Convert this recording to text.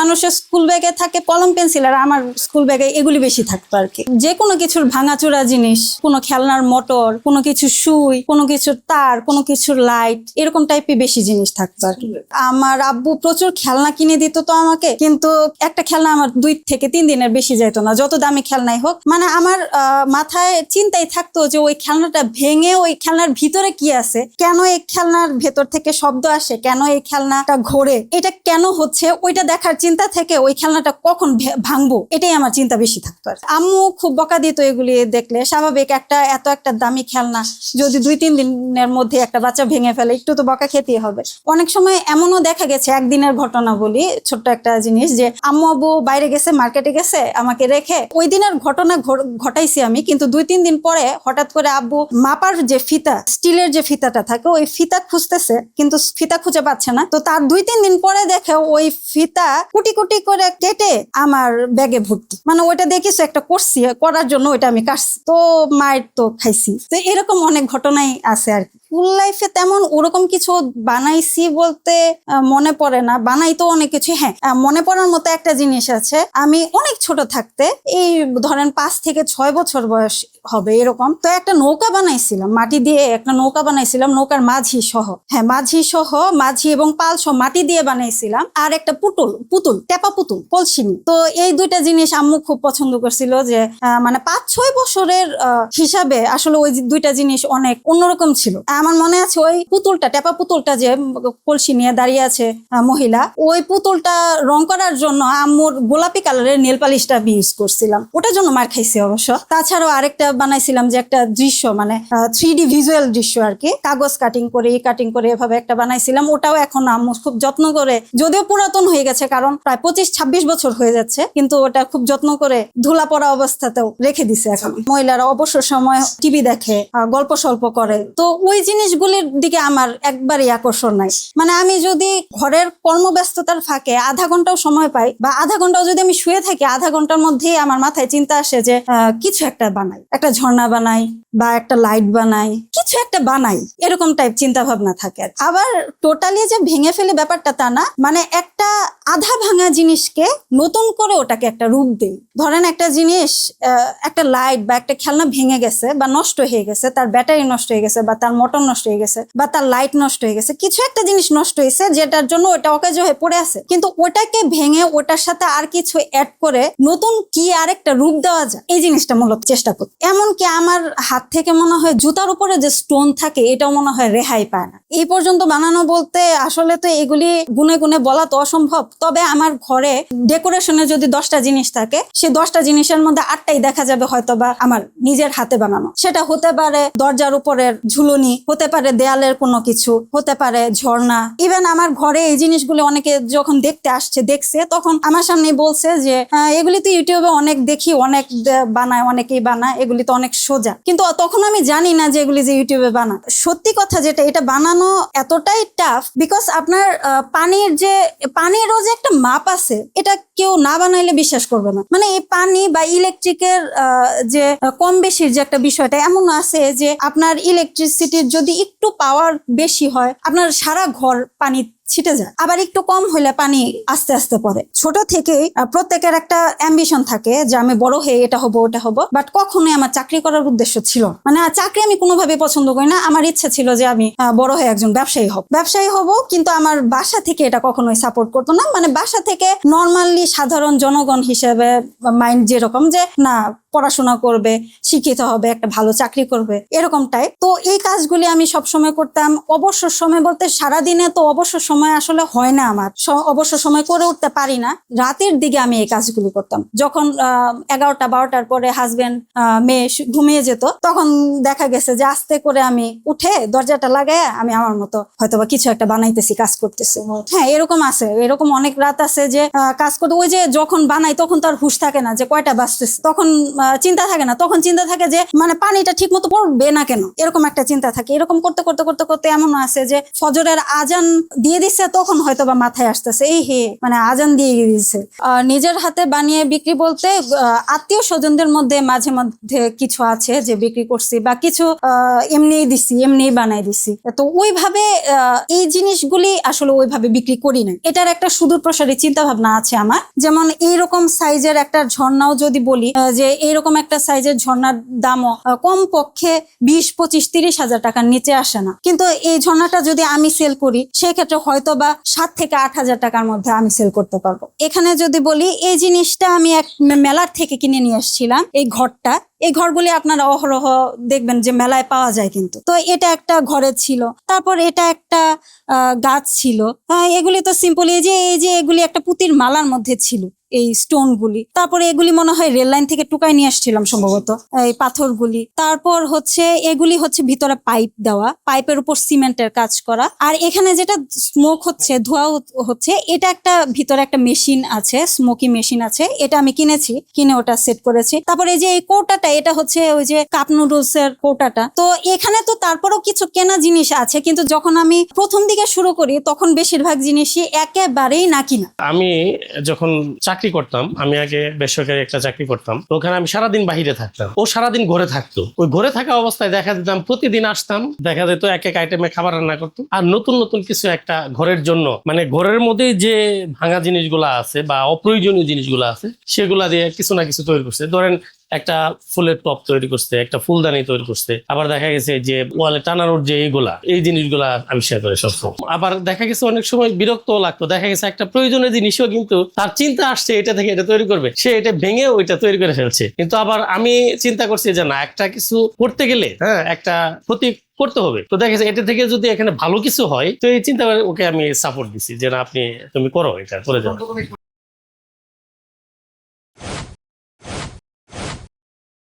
মানুষের স্কুল ব্যাগে থাকে কলম পেন্সিল আর আমার স্কুল ব্যাগে এগুলি বেশি থাকতো আর কি। যে কোনো কিছুর ভাঙাচোরা জিনিস, কোনো খেলনার মোটর কোনো কিছু সুই, কোনো কিছুর তার, কোনো কিছুর লাইট এরকম টাইপের বেশি জিনিস থাকতো আর কি। আমার আব্বু প্রচুর খেলনা কিনে দিত তো আমাকে, কিন্তু একটা খেলনা আমার দুই থেকে তিন দিনের বেশি যেত না, যত দামি খেলনাই হোক। মানে আমার মাথায় চিন্তাই থাকতো যে ওই খেলনাটা ভেঙে ওই খেলনার ভিতরে কি আছে, কেন এই খেলনার ভেতর থেকে শব্দ আসে, কেন এই খেলনাটা ঘোরে, এটা কেন হচ্ছে, ওইটা দেখার চিন্তা থেকে ওই খেলনাটা কখন ভাঙবো? এটাই আমার চিন্তা বেশি থাকতো আর আম্মু খুব বকা দিত এগুলি দেখলে। স্বাভাবিক একটা এত একটা দামি খেলনা যদি দুই, তিন দিনের মধ্যে একটা বাচ্চা ভেঙে ফেলে, একটু তো বকা খেতেই হবে। অনেক সময় এমনও দেখা গেছে, একদিনের ঘটনা বলি, ছোট্ট একটা জিনিস যে আম্মু আব্বু বাইরে গেছে, মার্কেটে গেছে, আমাকে রেখে ওই দিনের ঘটনা ঘটাইছি আমি, কিন্তু দুই, তিন দিন পরে হঠাৎ করে আব্বু মাপার যে ফিতা, স্টিলের যে ফিতাটা থাকে, ওই ফিতা খুঁজতেছে, কিন্তু ফিতা খুঁজে পাচ্ছে না। তো তার দুই, তিন দিন পরে দেখে ওই ফিতা কুটি কুটি করে কেটে আমার ব্যাগে ভর্তি। মানে ওইটা দেখিস একটা করছি, করার জন্য ওইটা আমি কাটছি। তো মায়ের তো খাইছি। তো এরকম অনেক ঘটনাই আছে আর কি। স্কুল লাইফে তেমন ওরকম কিছু বানাইছি বলতে মনে পড়ে না। বানাই তো অনেক কিছু হ্যাঁ মনে পড়ার মতো একটা জিনিস আছে। আমি অনেক ছোট থাকতে এই ধরেন পাঁচ থেকে ছয় বছর বয়স হবে এরকম, তো একটা নৌকা বানাইছিলাম, মাটি দিয়ে একটা নৌকা বানাইছিলাম, নৌকার মাঝি সহ। হ্যাঁ মাঝি সহ, মাঝি এবং পাল সহ মাটি দিয়ে বানাইছিলাম, আর একটা পুতুল পুতুল, টেপা পুতুল, কলসিনি। তো এই দুইটা জিনিস আম্মু খুব পছন্দ করছিল যে মানে পাঁচ ছয় বছরের হিসাবে আসলে ওই দুইটা জিনিস অনেক অন্যরকম ছিল। আমার মনে আছে ওই পুতুলটা, টেপা পুতুলটা যে কলসি নিয়ে দাঁড়িয়ে আছে মহিলা, ওই পুতুলটা রং করার জন্য আম্মুর গোলাপি কালারের নেল পালিশটা ইউজ করছিলাম। ওটার জন্য মার খাইছি অবশ্য। তাছাড়াও আরেকটা বানাইছিলাম যে একটা দৃশ্য মানে থ্রি ডি ভিজুয়াল দৃশ্য আর কি। কাগজ কাটিং করে কাটিং করে এভাবে একটা বানাইছিলাম। ওটাও এখন আম্মু খুব যত্ন করে, যদিও পুরাতন হয়ে গেছে, কারণ প্রায় পঁচিশ ছাব্বিশ বছর হয়ে যাচ্ছে, কিন্তু ওটা খুব যত্ন করে ধুলা পড়া অবস্থাতেও রেখে দিছে এখন। মহিলারা অবসর সময় টিভি দেখে গল্প সল্প করে। তো ওই জিনিসগুলির দিকে আমার একবারই আকর্ষণ নাই। মানে আমি যদি ঘরের কর্মব্যস্ততার ফাঁকে আধা ঘন্টাও সময় পাই বা আধা ঘন্টাও যদি আমি শুয়ে থাকি, আধা ঘণ্টার মধ্যেই আমার মাথায় চিন্তা আসে যে কিছু একটা বানাই। একটা ঝর্ণা বানাই বা একটা লাইট বানাই, কিছু একটা বানাই, এরকম টাইপ চিন্তা ভাবনা থাকে আবার টোটালি যে ভেঙে ফেলে ব্যাপারটা তা না মানে একটা আধা ভাঙা জিনিসকে নতুন করে ওটাকে একটা রূপ দেই। ধরেন একটা জিনিস একটা লাইট বা একটা খেলনা ভেঙে গেছে বা নষ্ট হয়ে গেছে, তার ব্যাটারি নষ্ট হয়ে গেছে বা তার মোটর নষ্ট হয়ে গেছে বা তার লাইট নষ্ট হয়ে গেছে। কিছু একটা জিনিস নষ্ট হয়েছে যেটার জন্য ওটা অকেজ হয়ে পড়ে আছে। কিন্তু ওটাকে ভেঙে ওটার সাথে আর কিছু অ্যাড করে নতুন কি আরেকটা রূপ দেওয়া যায়, এই জিনিসটা মূলত চেষ্টা করি এমনকি আমার হাত থেকে মনে হয় জুতার উপরে যে স্টোন থাকে, এটাও মনে হয় রেহাই পায় না। এই পর্যন্ত বানানো বলতে আসলে তো এগুলি গুনে গুনে বলা তো অসম্ভব। তবে আমার ঘরে ডেকোরেশনে যদি দশটা জিনিস থাকে, সে দশটা জিনিসের মধ্যে আটটাই দেখা যাবে হয়তো বা আমার নিজের হাতে বানানো। সেটা হতে পারে দরজার উপরের ঝুলনি হতে পারে দেয়ালের কোনো কিছু হতে পারে ঝর্ণা। ইভেন আমার ঘরে এই জিনিসগুলো অনেকে যখন দেখতে আসছে দেখছে তখন আমার সামনে বলছে যে আহ, এগুলি তো ইউটিউবে অনেক দেখি অনেক বানায় অনেকেই বানায় এগুলি তো অনেক সোজা। কিন্তু তখন আমি জানি না যে এগুলি যে ইউটিউবে বানা সত্যি কথা যেটা এটা বানানো এতটাই টাফ বিকজ আপনার পানির যে পানিরও যে একটা মাপ আছে এটা কেউ না বানাইলে বিশ্বাস করবে না। মানে এই পানি বা ইলেকট্রিকের যে কম বেশির যে একটা বিষয়টা এমন আছে যে আপনার ইলেকট্রিসিটির যদি একটু পাওয়ার বেশি হয় আপনার সারা ঘর পানি ছিটে যায়। আবার একটু কম হলে পানি আস্তে আস্তে পড়ে। ছোট আহ, প্রত্যেকের একটা অ্যাম্বিশন থাকে যে আমি বড় হয়ে এটা হব ওটা হব। বাট কখনোই আমার চাকরি করার উদ্দেশ্য ছিল মানে চাকরি আমি কোনোভাবে পছন্দ করি না। আমার ইচ্ছা ছিল যে আমি বড় হয়ে একজন ব্যবসায়ী হব। ব্যবসায়ী হব কিন্তু আমার বাসা থেকে এটা কখনোই সাপোর্ট করতো না। মানে বাসা থেকে নর্মালি সাধারণ জনগণ হিসেবে মাইন্ড যেরকম যে না পড়াশোনা করবে শিক্ষিত হবে একটা ভালো চাকরি করবে এরকম টাইপ তো এই কাজগুলি আমি সব সময় করতাম। অবসর সময় বলতে সারাদিনে তো অবসর সময় আসলে হয় না আমার। অবসর সময় করে উঠতে পারি না। রাতের দিকে আমি এই কাজগুলি করতাম। যখন এগারোটা, বারোটার পরে হাজবেন্ড মেয়ে ঘুমিয়ে যেত, তখন দেখা গেছে যে আস্তে করে আমি উঠে দরজাটা লাগায় আমি আমার মতো হয়তোবা কিছু একটা বানাইতেছি, কাজ করতেছি। হ্যাঁ এরকম আছে। এরকম অনেক রাত আছে যে কাজ করতে, ওই যে যখন বানাই তখন তো আর হুশ থাকে না যে কয়টা বাজতেছে। তখন চিন্তা থাকে না। তখন চিন্তা থাকে যে মানে পানিটা ঠিক মতো পড়বে না কেন? এরকম একটা চিন্তা থাকে। এরকম করতে করতে করতে করতে এমন আছে যে, ফজরের আজান দিয়ে দিচ্ছে তখন হয়তো বা মাথায় আসতেছে, এই হে মানে আজান দিয়ে দিয়েছে নিজের হাতে বানিয়ে বিক্রি বলতে আত্মীয় স্বজনদের মধ্যে মাঝে মধ্যে কিছু আছে যে বিক্রি করছি বা কিছু এমনিই দিছি, এমনিই বানাই দিছি। তো ওইভাবে এই জিনিসগুলি আসলে ওইভাবে বিক্রি করি না। এটার একটা সুদূর প্রসারী চিন্তা ভাবনা আছে আমার। যেমন এইরকম সাইজের একটা ঝর্ণাও যদি বলি যে এইরকম একটা সাইজের ঝর্ণার দামও কম পক্ষে বিশ, পঁচিশ, তিরিশ হাজার টাকার নিচে আসে না। কিন্তু এই ঝর্ণাটা যদি আমি সেল করি, সেক্ষেত্রে হয়তো বা সাত থেকে আট হাজার টাকার মধ্যে আমি সেল করতে পারব। এখানে যদি বলি, এই জিনিসটা আমি এক মেলার থেকে কিনে নিয়ে আসছিলাম, এই ঘরটা। এই ঘরগুলি আপনারা অহরহ দেখবেন যে মেলায় পাওয়া যায় কিন্তু। তো এটা একটা ঘরে ছিল, তারপর এটা একটা গাছ ছিল। হ্যাঁ এগুলি তো সিম্পল এই যে এই যে এগুলি একটা পুতির মালার মধ্যে ছিল। এই স্টোন গুলি। তারপরে এগুলি মনে হয় রেল লাইন থেকে টুকাই নিয়ে আসছিলাম সম্ভবত, এই পাথরগুলি। তারপর হচ্ছে এগুলি হচ্ছে ভিতরে পাইপ দেওয়া পাইপের উপর সিমেন্টের কাজ করা। আর এখানে যেটা স্মোক হচ্ছে ধোয়া হচ্ছে, এটা একটা ভিতরে একটা মেশিন আছে স্মোকি মেশিন আছে, এটা আমি কিনেছি, কিনে ওটা সেট করেছি। তারপরে এই যে এই কৌটাটা, এটা হচ্ছে ওই যে কাপ নুডলস এর কৌটাটা। তো এখানে তো তারপরেও কিছু কেনা জিনিস আছে, কিন্তু যখন আমি প্রথম দিকে শুরু করি, তখন বেশিরভাগ জিনিসই একেবারেই না কিনা। আমি যখন চাকরি করতাম, আমি আগে বেসরকারি একটা চাকরি করতাম ওখানে আমি সারাদিন বাহিরে থাকতাম। ও সারাদিন ঘরে থাকতো। ওই ঘরে থাকা অবস্থায় দেখা দিতাম, প্রতিদিন আসতাম, দেখা যেত এক এক আইটেমে খাবার রান্না করতো। আর নতুন নতুন কিছু একটা ঘরের জন্য মানে ঘরের মধ্যে যে ভাঙা জিনিসগুলো আছে বা অপ্রয়োজনীয় জিনিসগুলো আছে, সেগুলা দিয়ে কিছু না কিছু তৈরি করছে। ধরেন একটা ফুলের টপ তৈরি করছে, একটা ফুলদানি তৈরি করছে। আবার দেখা গেছে যে ওয়ালে টানানোর যে এইগুলা এই জিনিসগুলা আবিষ্কার করে সবসময়। আবার দেখা গেছে অনেক সময় বিরক্ত লাগতো। দেখা গেছে একটা প্রয়োজনীয় জিনিসও কিন্তু তার চিন্তা আসছে, এটা থেকে এটা তৈরি করবে। সে এটা ভেঙে ওইটা তৈরি করে ফেলছে। কিন্তু আবার আমি চিন্তা করছি যে না, একটা কিছু করতে গেলে হ্যাঁ একটা প্রতি করতে হবে। তো দেখা গেছে এটা থেকে যদি এখানে ভালো কিছু হয়, তো এই চিন্তা ওকে আমি সাপোর্ট দিছি যে না, আপনি তুমি করো এটা করে যাও।